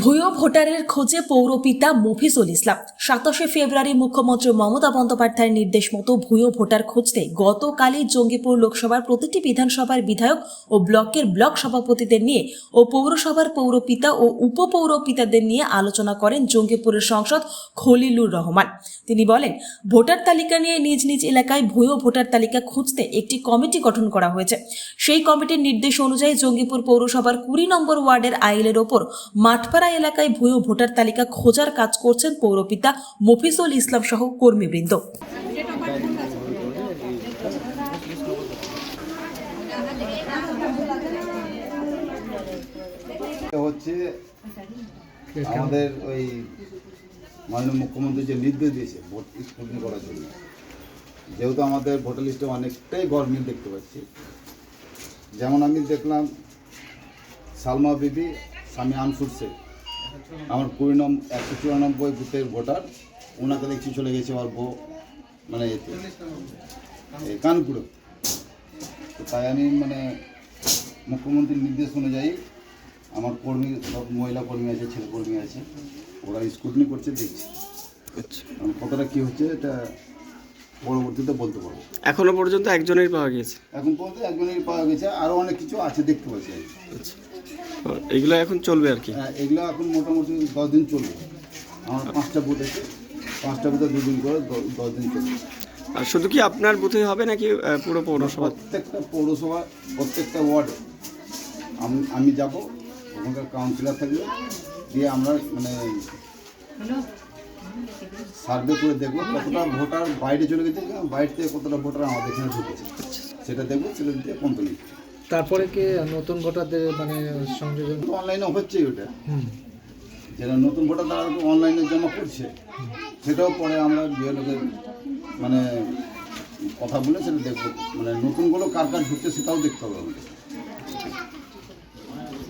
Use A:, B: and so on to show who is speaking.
A: ভুয়ো ভোটারের খোঁজে পৌরপিতা মফিজুল ইসলাম। সাতাশে ফেব্রুয়ারি মুখ্যমন্ত্রী মমতা বন্দ্যোপাধ্যায়ের নির্দেশ মতো ভুয়ো ভোটার খুঁজতে গতকালই জঙ্গিপুর লোকসভার প্রতিটি বিধানসভার বিধায়ক ও ব্লকের ব্লক সভাপতিদের নিয়ে ও পৌরসভার পৌরপিতা ও উপপৌরপিতাদের নিয়ে আলোচনা করেন জঙ্গিপুরের সংসদ খলিলুর রহমান। তিনি বলেন, ভোটার তালিকা নিয়ে নিজ নিজ এলাকায় ভুয়ো ভোটার তালিকা খুঁজতে একটি কমিটি গঠন করা হয়েছে। সেই কমিটির নির্দেশ অনুযায়ী জঙ্গিপুর পৌরসভার কুড়ি নম্বর ওয়ার্ডের আইলের ওপর মাঠপাড়া এলাকায় ভুয়ো ভোটার তালিকা খোঁজার কাজ করছেন পৌরপিতা মফিজুল ইসলাম সহ কর্মীবৃন্দ।
B: হচ্ছে আমাদের ওই মাননীয় মুখ্যমন্ত্রী যে নির্দেশ দিয়েছে ভোট স্ক্রুটিনি করার জন্য। যেহেতু আমাদের ভোটার লিস্টে অনেকটাই গরমিল দেখতে পাচ্ছি। যেমন আমি দেখলাম সালমা বিবি, স্বামী আনসুর শেখ। আমার কুড়ি নম্বর একশো চুরানব্বই বুথের ভোটার ওনাকে দেখছি চলে গেছে বউ মানে এতে কানপুরে। তো তাই আমি মানে মুখ্যমন্ত্রীর নির্দেশ অনুযায়ী আমার কর্মী সব মহিলা কর্মী আছে ছেলে কর্মী আছে ওরা স্কুটনি করছে দেখছি। এখন কতটা কী হচ্ছে এটা পরবর্তীতে বলতে পারব।
C: এখনও পর্যন্ত একজনের পাওয়া গেছে
B: এখন পর্যন্ত একজনই পাওয়া গেছে আরও অনেক কিছু আছে দেখতে পাচ্ছি।
C: আচ্ছা। এগুলো এখন চলবে আর কি?
B: হ্যাঁ, এগুলো এখন মোটামুটি দশ দিন চলবে। আমার পাঁচটা বুথ আছে। পাঁচটা বুথে দুদিন করে দশ দিন চলবে।
C: আর শুধু কি আপনার বুথে হবে নাকি পুরো পৌরসভা?
B: প্রত্যেকটা পৌরসভা প্রত্যেকটা ওয়ার্ডে আমি আমি যাব ওখানকার কাউন্সিলর থাকবে। দিয়ে আমরা মানে সার্ভে করে দেখব কতটা ভোটার বাইরে চলে গেছে বাইরে থেকে কতটা ভোটার আমাদের এখানে ঢুকেছে। সেটা দেখব সেটা দিয়ে কমপ্লিট
D: তারপরে কি নতুন ভোটারদের মানে সংযোজন?
B: অনলাইনে হচ্ছে ওটা। যারা নতুন ভোটার তারা অনলাইনে জমা করছে। সেটাও পরে আমরা বিএলওদের মানে কথা বলে সেটা দেখব। মানে নতুনগুলো কার কার ঢুকছে সেটাও দেখতে হবে আমাদের।